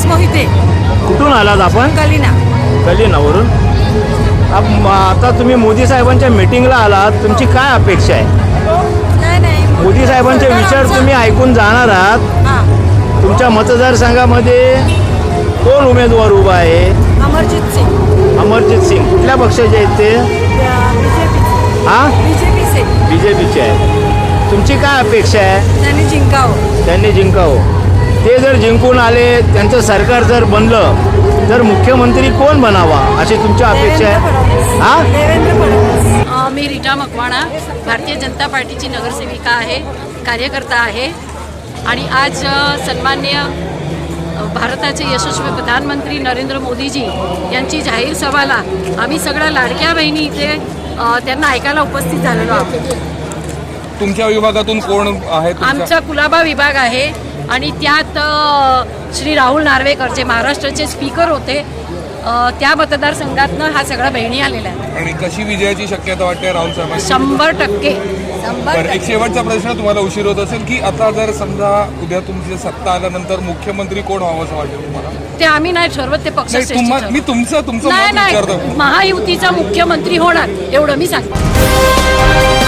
विलास मोहिते. कुठून आलात आपण? कलिना. कलिनावरून आता तुम्ही मोदी साहेबांच्या मीटिंगला आलात. तुमची काय अपेक्षा आहे? मोदी साहेबांचे विचार तुम्ही ऐकून जाणार आहात. तुमच्या मतदारसंघामध्ये कोण उमेदवार उभा आहे? अमरजित सिंग. अमरजित सिंग. कुठल्या पक्षाचे आहेत ते? हा बीजेपी से बी जे पीचे आहे तुमची काय अपेक्षा आहे? त्यांनी जिंकावं. त्यांनी जिंकावं. ते जर जिंकून आले त्यांचं सरकार जर बनलं तर मुख्यमंत्री कोण बनावा अशी तुमची अपेक्षा आहे? हा? मी रीटा मकवाणा भारतीय जनता पार्टीची नगरसेविका आहे कार्यकर्ता आहे. आणि आज सन्मान्य भारताचे यशस्वी प्रधानमंत्री नरेंद्र मोदीजी यांची जाहीर सभाला आम्ही सगळ्या लाडक्या बहिणी इथे त्यांना ऐकायला उपस्थित झालेलो आहोत. तुमच्या विभागातून कोण आहे तुमच्या? आमचा कुलाबा विभाग आहे. आणि त्यात श्री राहुल नार्वेकर जे महाराष्ट्राचे स्पीकर होते. त्या मतदारसंघातनं हा सगळ्या बहिणी आलेल्या आहेत आणि कशी विजयाची शक्यता वाटते राहुल साहेबांची शंभर टक्के. बरं एक शेवटचा प्रश्न तुम्हाला उशीर होत असेल की आता जर समजा उद्या तुमची सत्ता आल्यानंतर मुख्यमंत्री कोण व्हावं असं वाटेल तुम्हाला? ते आम्ही नाही ठरवत ते पक्ष नाही मी तुमचं तुमचं नाही मत नाही. विचारतो. महायुतीचा मुख्यमंत्री होणार एवढं मी सांगते.